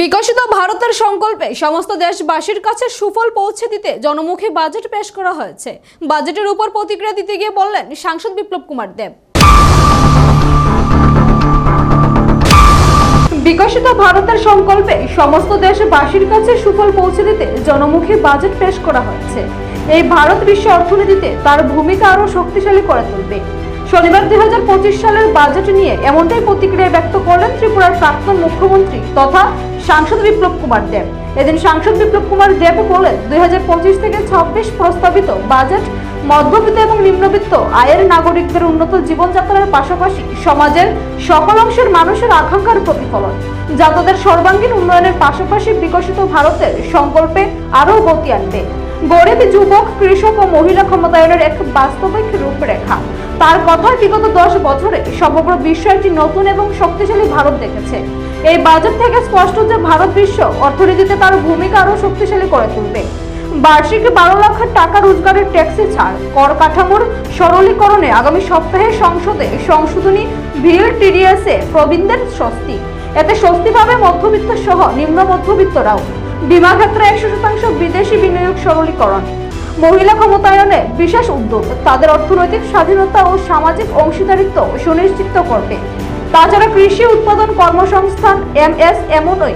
বিকশিত ভারতের সংকল্পে সমস্ত দেশবাসীর কাছে সুফল পৌঁছে দিতে জনমুখী বাজেট পেশ করা হয়েছে। বাজেটের উপর প্রতিক্রিয়া দিতে গিয়ে বললেন সাংসদ বিপ্লব কুমার দেব। বিকশিত ভারতের সংকল্পে সমস্ত দেশবাসীর কাছে সুফল পৌঁছে দিতে জনমুখী বাজেট পেশ করা হয়েছে। এই ভারত বিশ্ব অর্থনীতিতে তার ভূমিকা আরও শক্তিশালী করে তুলবে। শনিবার দুই হাজার পঁচিশ সালের বাজেট নিয়ে এমনটাই প্রতিক্রিয়া ব্যক্ত করলেন ত্রিপুরার প্রাক্তন মুখ্যমন্ত্রী তথা সাংসদ বিপ্লব কুমার দেব। এদিন সাংসদ বিপ্লব কুমার দেব বলেন দু হাজার পঁচিশ থেকে ছাব্বিশ প্রস্তাবিত বাজেট মধ্যবিত্ত এবং নিম্নবিত্ত আয়ের নাগরিকদের উন্নত জীবনযাত্রার পাশাপাশি সমাজের সকল অংশের মানুষের আকাঙ্ক্ষার প্রতিফলন যা তাদের সর্বাঙ্গীন উন্নয়নের পাশাপাশি বিকশিত ভারতের সংকল্পে আরও গতি আনবে। গরিব, যুবক, কৃষক ও মহিলা ক্ষমতায়নের এক বাস্তবিক রূপরেখা। তার কথায় বিগত দশ বছরে সমগ্র বিশ্ব একটি নতুন এবং শক্তিশালী ভারত দেখেছে। এই বাজেট থেকে স্পষ্ট যে ভারত বিশ্ব অর্থনীতিতে তার ভূমিকা আরও শক্তিশালী করে তুলবে। বার্ষিক বারো লাখ টাকা রোজগারের ট্যাক্সি ছাড়, কর কাঠামোর সরলীকরণে আগামী সপ্তাহে সংসদে সংশোধনী ভিল টিডিএসে প্রবীণদের স্বস্তি। এতে স্বস্তি পাবে মধ্যবিত্ত সহ নিম্ন মধ্যবিত্তরাও। বিমা ক্ষেত্রে একশো শতাংশ বিদেশি বিনিয়োগ সরলীকরণ। মহিলা ক্ষমতায়নে বিশেষ উদ্যোগ। তাদের অর্থনৈতিক স্বাধীনতা ও সামাজিক অংশীদারিত্ব সুনিশ্চিত করবে তাছাড়া কৃষি উৎপাদন কর্মসংস্থান এমএসএমওই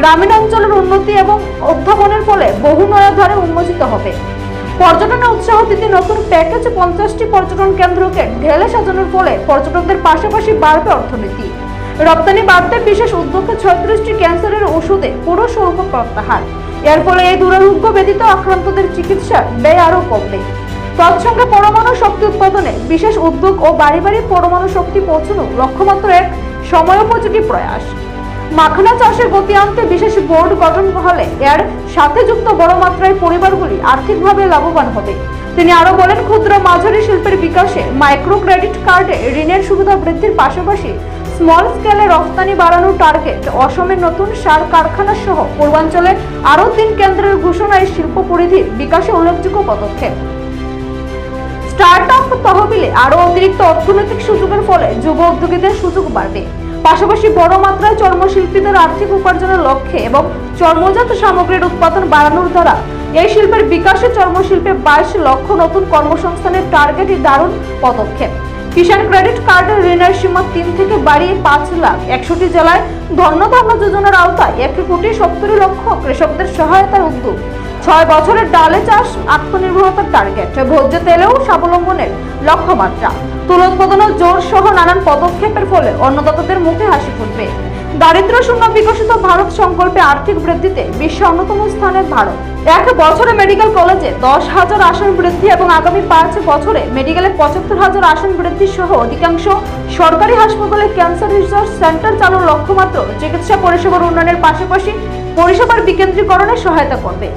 গ্রামীণ অঞ্চলের উন্নতি এবং উদ্ভাবনের ফলে বহু নয়া ধারে উন্মোচিত হবে। পর্যটনে উৎসাহ দিতে নতুন প্যাকেজ পঞ্চাশটি পর্যটন কেন্দ্রকে ঢেলে সাজানোর ফলে পর্যটকদের পাশাপাশি বাড়বে অর্থনীতি। রপ্তানি বাড়তে বিশেষ উদ্যোগে ছয়ত্রিশটি ক্যান্সারের ওষুধে পুরো শুল্ক প্রত্যাহার। এর ফলে এই দুরারোগ্য ব্যতীত আক্রান্তদের চিকিৎসার ব্যয় আরও কমবে। তৎসঙ্গে পরমাণু শক্তি উৎপাদনে বিশেষ উদ্যোগ ও বাড়ি বাড়ি পরমাণু শক্তি পৌঁছানো লক্ষ্যমাত্র এক সময়োপযোগী প্রয়াস। মাখনা চাষের গতি আনতে বিশেষ বোর্ড গঠন হলে এর সাথে যুক্ত বড় মাত্রায় পরিবারগুলি আর্থিকভাবে লাভবান হবে। তিনি আরও বলেন, ক্ষুদ্র মাঝারি শিল্পের বিকাশে মাইক্রো ক্রেডিট কার্ডে ঋণের সুবিধা বৃদ্ধির পাশাপাশি স্মল স্কেলে রফতানি বাড়ানোর টার্গেট অসমের নতুন সার কারখানা সহ পূর্বাঞ্চলে আরও তিন কেন্দ্রের ঘোষণা এই শিল্প পরিধির বিকাশে উল্লেখযোগ্য পদক্ষেপ। স্টার্টআপ তহবিলে আরও অতিরিক্ত অর্থনৈতিক সুযোগের ফলে যুব উদ্যোগীদের সুযোগ বাড়বে। পাশাপাশি বড় মাত্রায় চর্মশিল্পীদের আর্থিক উপার্জনের লক্ষ্যে এবং চর্মজাত সামগ্রীর উৎপাদন বাড়ানোর দ্বারা এই শিল্পের বিকাশে চর্মশিল্পে বাইশ লক্ষ নতুন কর্মসংস্থানের টার্গেটই দারুণ পদক্ষেপ। কিষাণ ক্রেডিট কার্ডের ঋণের সীমা তিন থেকে বাড়িয়ে পাঁচ লাখ। একশোটি জেলায় ধন্য ধন্য যোজনার আওতায় এক কোটি সত্তর লক্ষ কৃষকদের সহায়তার উদ্যোগ। ছয় বছরের ডালে চাষ আত্মনির্ভরতার টার্গেট। ভোজ্য তেলেও স্বাবলম্বনের লক্ষ্যমাত্রা। তুলোৎপাদনের জোর সহ নানান পদক্ষেপের ফলে অন্নদাতাদের মুখে হাসি ফুটবে। দারিদ্র শূন্য বিকশিত ভারত সংকল্পে আর্থিক বৃদ্ধিতে বিশ্বে অন্যতম স্থানে ভারত। এক বছরে মেডিকেল কলেজে দশ হাজার আসন বৃদ্ধি এবং আগামী পাঁচ বছরে মেডিকেলে পঁচাত্তর হাজার আসন বৃদ্ধি সহ অধিকাংশ সরকারি হাসপাতালে ক্যান্সার রিসার্চ সেন্টার চালুর লক্ষ্যমাত্র চিকিৎসা পরিষেবার উন্নয়নের পাশাপাশি পরিষেবার বিকেন্দ্রীকরণে সহায়তা করবে।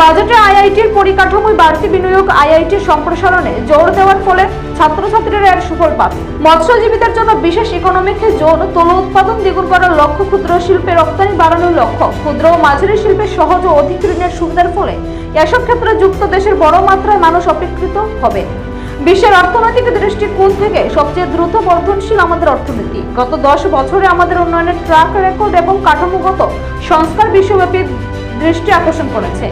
বাজেটে আইআইটির পরিকাঠামোয় বাড়তি বিনিয়োগ আইআইটির সম্প্রসারণে জোর দেওয়ার ফলে ছাত্রছাত্রীরা এর সুফল পাবে মৎস্যজীবীদের জন্য বিশেষ ইকোনমিক জোন তুলো উৎপাদন দ্বিগুণ করার লক্ষ্য ক্ষুদ্র শিল্পে রপ্তানি বাড়ানোর লক্ষ্য। ক্ষুদ্র ও মাঝারি শিল্পের সহজ ও অধিক ঋণের সুবিধার ফলে এসব ক্ষেত্রে যুক্ত দেশের বড় মাত্রায় মানুষ অপেক্ষিত হবে। বিশ্বের অর্থনৈতিক দৃষ্টিকোণ থেকে সবচেয়ে দ্রুত বর্ধনশীল আমাদের অর্থনীতি। গত দশ বছরে আমাদের উন্নয়নের ট্র্যাক রেকর্ড এবং কাঠামোগত সংস্কার বিশ্বব্যাপী দৃষ্টি আকর্ষণ করেছে।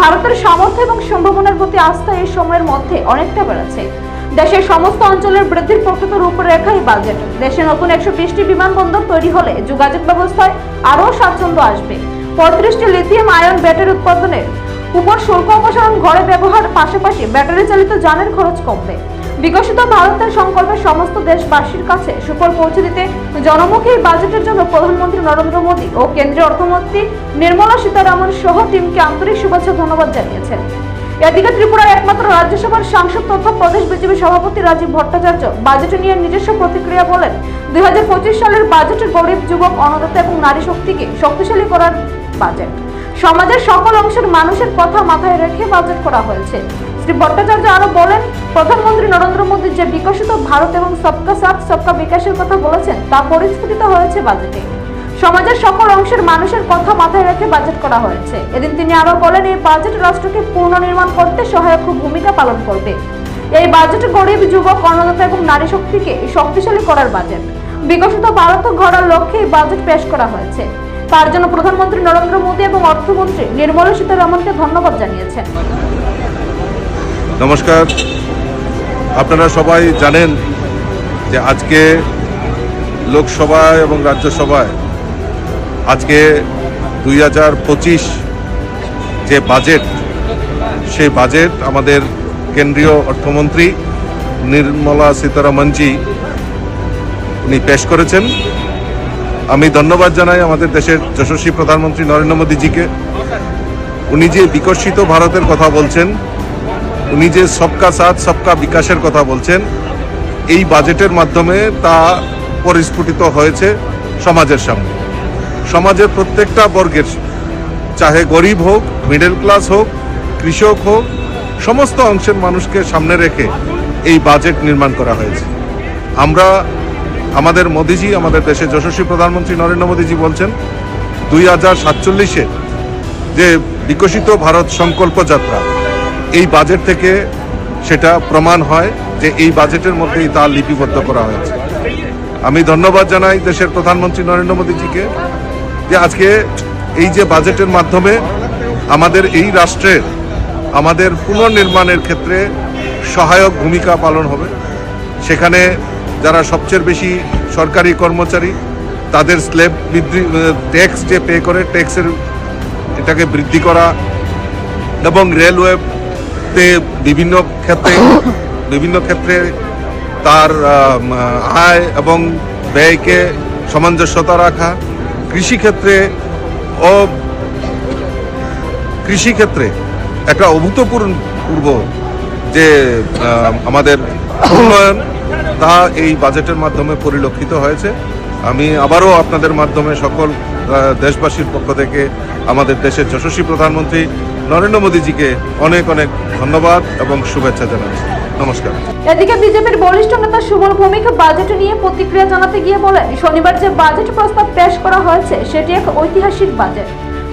ভারতের সামর্থ্য এবং সম্ভাবনার প্রতি আস্থা এই সময়ের মধ্যে অনেকটা বেড়েছে। দেশের সমস্ত অঞ্চলের বৃদ্ধির প্রকৃত রূপরেখাই বাজেট। দেশে নতুন একশো বিশটি বিমানবন্দর তৈরি হলে যোগাযোগ ব্যবস্থায় আরও স্বাচ্ছন্দ্য আসবে। পঁয়ত্রিশটি লিথিয়াম আয়ন ব্যাটারি উৎপাদনের উপর শুল্ক অপসারণ ঘরে ব্যবহার পাশাপাশি ব্যাটারি চালিত যানের খরচ কমবে। বিকশিত ভারতের সংকল্পে সমস্ত দেশবাসীর কাছে সুফল পৌঁছে দিতে জনমুখী বাজেটের জন্য প্রধানমন্ত্রী নরেন্দ্র মোদী ও কেন্দ্রীয় অর্থমন্ত্রী নির্মলা সীতারামন সহ টিমকে আন্তরিক শুভেচ্ছা ধন্যবাদ জানিয়েছেন। এদিকে ত্রিপুরার একমাত্র রাজ্যসভার সাংসদ তথা প্রদেশ বিজেপি সভাপতি রাজীব ভট্টাচার্য বাজেট নিয়ে নিজস্ব প্রতিক্রিয়া বলেন, দুই হাজার পঁচিশ সালের বাজেট গরিব যুবক অনাথতা এবং নারী শক্তিকে শক্তিশালী করার বাজেট। সমাজের সকল অংশের মানুষের কথা মাথায় রেখে বাজেট করা হয়েছে। শ্রী ভট্টাচার্য আরও বলেন, প্রধানমন্ত্রী নরেন্দ্র মোদী যে বিকশিত ভারত এবং সবকা সাথ, সবকা বিকাশের কথা বলেছেন, তা পরিস্ফুটিত হয়েছে বাজেটে। সমাজের সকল অংশের মানুষের কথা মাথায় রেখে বাজেট করা হয়েছে। এদিন তিনি আরও বলেন, এই বাজেট রাষ্ট্রকে পুনর্নির্মাণ করতে সহায়ক ভূমিকা পালন করবে। এই বাজেট গরিব, যুবক, অন্নদাতা এবং নারী শক্তিকে শক্তিশালী করার বাজেট বিকশিত ভারত গড়ার লক্ষ্যে এই বাজেট পেশ করা হয়েছে। তার জন্য প্রধানমন্ত্রী নরেন্দ্র মোদী এবং অর্থমন্ত্রী নির্মলা সীতারামনকে ধন্যবাদ জানিয়েছেন। নমস্কার। আপনারা সবাই জানেন যে আজকে লোকসভায় এবং রাজ্যসভায় আজকে দুই হাজার পঁচিশ যে বাজেট, সেই বাজেট আমাদের কেন্দ্রীয় অর্থমন্ত্রী নির্মলা সীতারামনজি উনি পেশ করেছেন। আমি ধন্যবাদ জানাই আমাদের দেশের যশস্বী প্রধানমন্ত্রী নরেন্দ্র মোদীজিকে। উনি যে বিকশিত ভারতের কথা বলছেন, উনি যে সবকা সাথ, সবকা বিকাশের কথা বলছেন, এই বাজেটের মাধ্যমে তা পরিস্ফুটিত হয়েছে সমাজের সামনে। সমাজের প্রত্যেকটা বর্গের চাহে গরিব হোক মিডল ক্লাস হোক, কৃষক হোক, সমস্ত অংশের মানুষকে সামনে রেখে এই বাজেট নির্মাণ করা হয়েছে। আমরা, আমাদের মোদিজি, আমাদের দেশের যশস্বী প্রধানমন্ত্রী নরেন্দ্র মোদীজি বলছেন, দুই হাজার সাতচল্লিশে যে বিকশিত ভারত সংকল্প যাত্রা, এই বাজেট থেকে সেটা প্রমাণ হয় যে এই বাজেটের মধ্যেই তা লিপিবদ্ধ করা হয়েছে। আমি ধন্যবাদ জানাই দেশের প্রধানমন্ত্রী নরেন্দ্র মোদীজিকে। যে আজকে এই যে বাজেটের মাধ্যমে আমাদের এই রাষ্ট্রের আমাদের পুনর্নির্মাণের ক্ষেত্রে সহায়ক ভূমিকা পালন হবে। সেখানে যারা সবচেয়ে বেশি সরকারি কর্মচারী, তাদের স্ল্যাব বৃদ্ধি, ট্যাক্স যে পে করে, ট্যাক্সের এটাকে বৃদ্ধি করা এবং রেলওয়েতে বিভিন্ন ক্ষেত্রে বিভিন্ন ক্ষেত্রে তার আয় এবং ব্যয়কে সামঞ্জস্যতা রাখা কৃষিক্ষেত্রে ও কৃষিক্ষেত্রে একটা অভূতপূর্ব পূর্ব যে আমাদের উন্নয়ন, তা এই বাজেটের মাধ্যমে পরিলক্ষিত হয়েছে। আমি আবারও আপনাদের মাধ্যমে সকল দেশবাসীর পক্ষ থেকে আমাদের দেশের যশস্বী প্রধানমন্ত্রী নরেন্দ্র মোদীজিকে অনেক অনেক ধন্যবাদ এবং শুভেচ্ছা জানাচ্ছি। নমস্কার। এদিকে বিজেপির বরিষ্ঠ নেতা সুবল ভৌমিক বাজেট নিয়ে প্রতিক্রিয়া জানাতে গিয়ে বলেন, শনিবার যে বাজেট প্রস্তাব পেশ করা হয়েছে, সেটি এক ঐতিহাসিক বাজেট।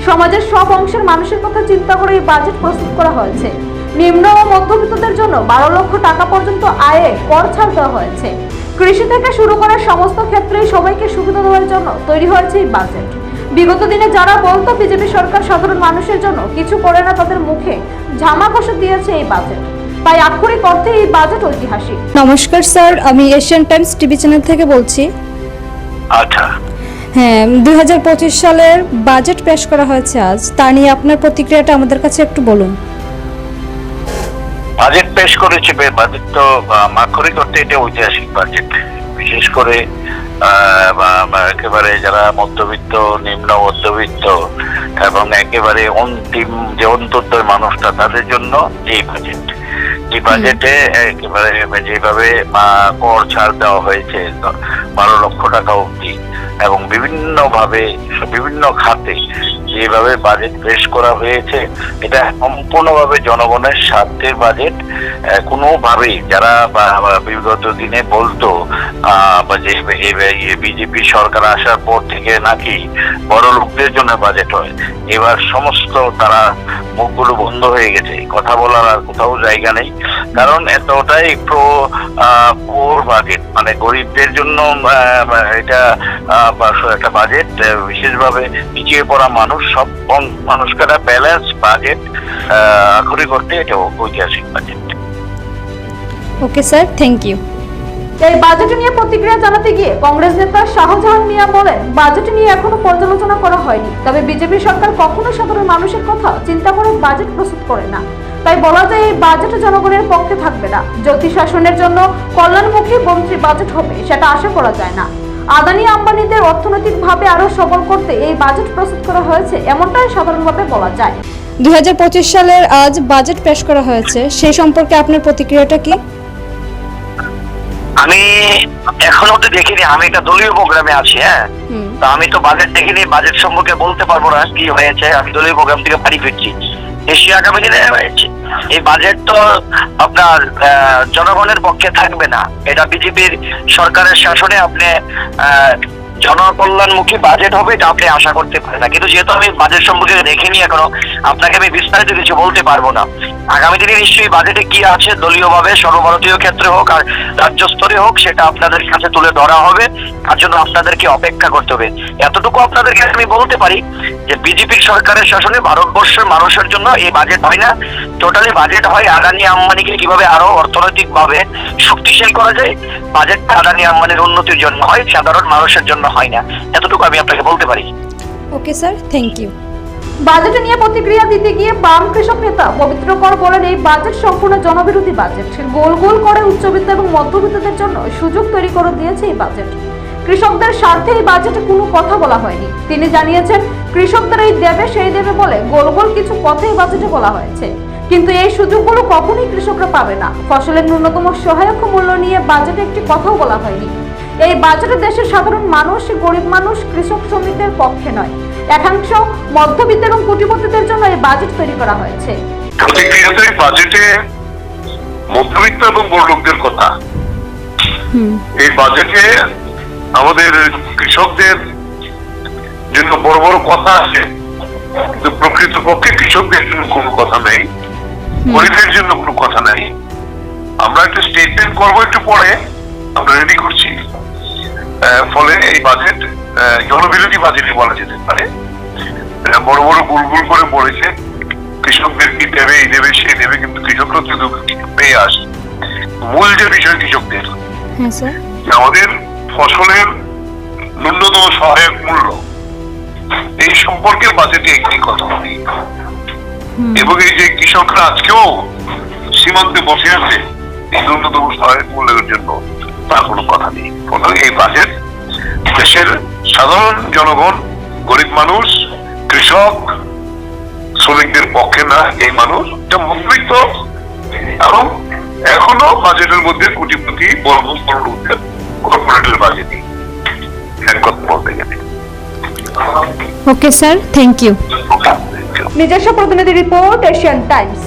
সমাজের সব অংশের মানুষের কথা চিন্তা করে এই বাজেট প্রস্তুত করা হয়েছে। নিম্ন ও মধ্যবিত্তদের জন্য বারো লক্ষ টাকা পর্যন্ত আয়ে কর ছাড় দেওয়া হয়েছে। কৃষি থেকে শুরু করে সমস্ত ক্ষেত্রেই সবাইকে সুবিধা দেওয়ার জন্য তৈরি হয়েছে এই বাজেট। বিগত দিনে যারা বলতো বিজেপি সরকার সাধারণ মানুষের জন্য কিছু করে না তাদের মুখে ঝামা কষে দিয়েছে এই বাজেট। তাই আক্ষরিক অর্থে এই বাজেট ঐতিহাসিক। নমস্কার স্যার। আমি এশিয়ান টাইমস টিভি চ্যানেল থেকে বলছি। আচ্ছা। হ্যাঁ দু হাজার পঁচিশ সালের বাজেট পেশ করা হয়েছে আজ। তা নিয়ে আপনার প্রতিক্রিয়াটা আমাদের কাছে একটু বলুন। বাজেট পেশ করেছে বাজেট তো মাক্ষরিক অর্থে এটা ঐতিহাসিক বাজেট। বিশেষ করে একেবারে যারা মধ্যবিত্ত নিম্ন মধ্যবিত্ত এবং একেবারে অন্তিম যে অন্তর্দয় মানুষটা তাদের জন্য এই বাজেট। এই বাজেটে একেবারে যেভাবে কর ছাড় দেওয়া হয়েছে বারো লক্ষ টাকা অব্দি এবং বিভিন্ন ভাবে বিভিন্ন খাতে যেভাবে বাজেট পেশ করা হয়েছে, এটা সম্পূর্ণভাবে জনগণের স্বার্থের বাজেট কোনোভাবেই যারা বিগত দিনে বলতো যে বিজেপি সরকার আসার পর থেকে নাকি বড় লোকদের জন্য বাজেট হয়। এবার সমস্ত তারা মুখগুলো বন্ধ হয়ে গেছে। কথা বলার আর কোথাও জায়গা নেই। কারণ এতটাই প্রো পোর বাজেট মানে গরিবদের জন্য এটা একটা বাজেট বিশেষভাবে পিছিয়ে পড়া মানুষ, সব মানুষকে একটা ব্যালেন্স বাজেট আখরি করতে এটা ঐতিহাসিক budget okay sir thank you এই বাজেট নিয়ে প্রতিক্রিয়া জানাতে গিয়ে কংগ্রেস নেতা শাহজাহান মিয়া বলেন, বাজেট নিয়ে এখনও পর্যালোচনা করা হয়নি। তবে বিজেপি সরকার কখনো সাধারণ মানুষের কথা চিন্তা করে বাজেট প্রস্তুত করে না। তাই বলা যায়, এই বাজেট জনগণের পক্ষে থাকবে না। জ্যোতি শাসনের জন্য কল্যাণমুখী মন্ত্রী বাজেট হবে, সেটা আশা করা যায় না। আদানি আম্বানিদের অর্থনৈতিকভাবে আরও সবল করতে এই বাজেট প্রস্তুত করা হয়েছে, এমনটাই সাধারণভাবে বলা যায়। দুই হাজার পঁচিশ সালের আজ বাজেট পেশ করা হয়েছে। সেই সম্পর্কে আপনার প্রতিক্রিয়াটা কি? আমি এখনও তো দেখিনি আমি একটা দলীয় প্রোগ্রামে আছি হ্যাঁ? তো আমি তো বাজেট দেখিনি বাজেট সম্পর্কে বলতে পারব না কি হয়েছে আমি দলীয় প্রোগ্রাম থেকে বাড়ি ফিরছি। এশিয়া আগামী দিনে এই বাজেট তো আপনার আহ, জনগণের পক্ষে থাকবে না। এটা বিজেপির সরকারের শাসনে আপনি আহ, জনকল্যাণমুখী বাজেট হবে এটা আপনি আশা করতে পারেন না। কিন্তু যেহেতু আমি বাজেট সম্পর্কে দেখিনি এখনও, আপনাকে আমি বিস্তারিত কিছু বলতে পারব না। আগামী দিনে নিশ্চয়ই বাজেটে কি আছে, দলীয়ভাবে, সর্বভারতীয় ক্ষেত্রে হোক আর রাজ্য স্তরে হোক, সেটা আপনাদের কাছে তুলে ধরা হবে। তার জন্য আপনাদেরকে অপেক্ষা করতে হবে। এতটুকু আপনাদেরকে আমি বলতে পারি যে বিজেপির সরকারের শাসনে ভারতবর্ষের মানুষের জন্য এই বাজেট হয় না। টোটালি বাজেট হয় আদানি আম্বানিকে কীভাবে আরও অর্থনৈতিক ভাবে শক্তিশালী করা যায়? বাজেটটা আদানি আম্বানির উন্নতির জন্য হয়, সাধারণ মানুষের জন্য হয় না। এতটুকু আমি আপনাকে বলতে পারি। Okay sir thank you budget নিয়ে প্রতিক্রিয়া দিতে গিয়ে বাম কৃষক নেতা পবিত্র কর বলেন এই বাজেট সম্পূর্ণ জনবিরোধী বাজেট। গোল গোল করে উচ্চবিত্ত এবং মধ্যবিত্তদের জন্য সুযোগ তৈরি করে দিয়েছে এই বাজেট। কৃষকদের স্বার্থে এই বাজেটে কোনো কথা বলা হয়নি। তিনি জানিয়েছেন কৃষকদের এই দেবে সেই দেবে বলে গোল গোল কিছু কথা এই বাজেটে বলা হয়েছে। কিন্তু এই সুযোগগুলো কখনোই কৃষকরা পাবে না। ফসলের ন্যূনতম সহায়ক মূল্য নিয়ে বাজেটে একটি কথাও বলা হয়নি। এই বাজেটে দেশের সাধারণ মানুষ গরিব মানুষ কৃষক শ্রমিকদের পক্ষে নয়। একাংশ মধ্যবিত্ত এবং কোটিপতিদের জন্য এই বাজেট তৈরি করা হয়েছে। বাজেটে মধ্যবিত্ত এবং কথা। এই বাজেটে আমাদের কৃষকদের জন্য বড় বড় কথা আছে। কিন্তু প্রকৃতপক্ষে কৃষকদের জন্য কোনো কথা নেই। গরিবের জন্য কোনো কথা নেই। আমরা একটা স্টেটমেন্ট করব একটু পরে। আমরা রেডি করছি। ফলে এই বাজেট জনবিরোধী বাজেটই বলা যেতে পারে। বড় বড় বুলবুল করে বলেছে কৃষকদের কি দেবে এই দেবে সেই দেবে কিন্তু কৃষকরা কিছু পেয়ে আসে। মূল যে বিষয় কৃষকদের হ্যাঁ আমাদের ফসলের ন্যূনতম সহায়ক মূল্য এই সম্পর্কে বাজেটে একটি কথা নেই এবং এই যে কৃষকরা আজকেও সীমান্তে বসে আছে এই ন্যূনতম সহায়ক মূল্যের জন্য। তার কোনো কথা নেই। ফলে এই বাজেট দেশের সাধারণ জনগণ গরিব মানুষ কৃষক শ্রমিকদের পক্ষে না এই মানুষ এটা মধ্যবিত্ত এবং এখনও বাজেটের মধ্যে কোটিপতি বড় বড় লোকদের কর্পোরেটের বাজেটই কথা বলতে গেলে। Okay sir thank you Okay. নিজস্ব প্রতিনিধি রিপোর্ট এশিয়ান টাইমস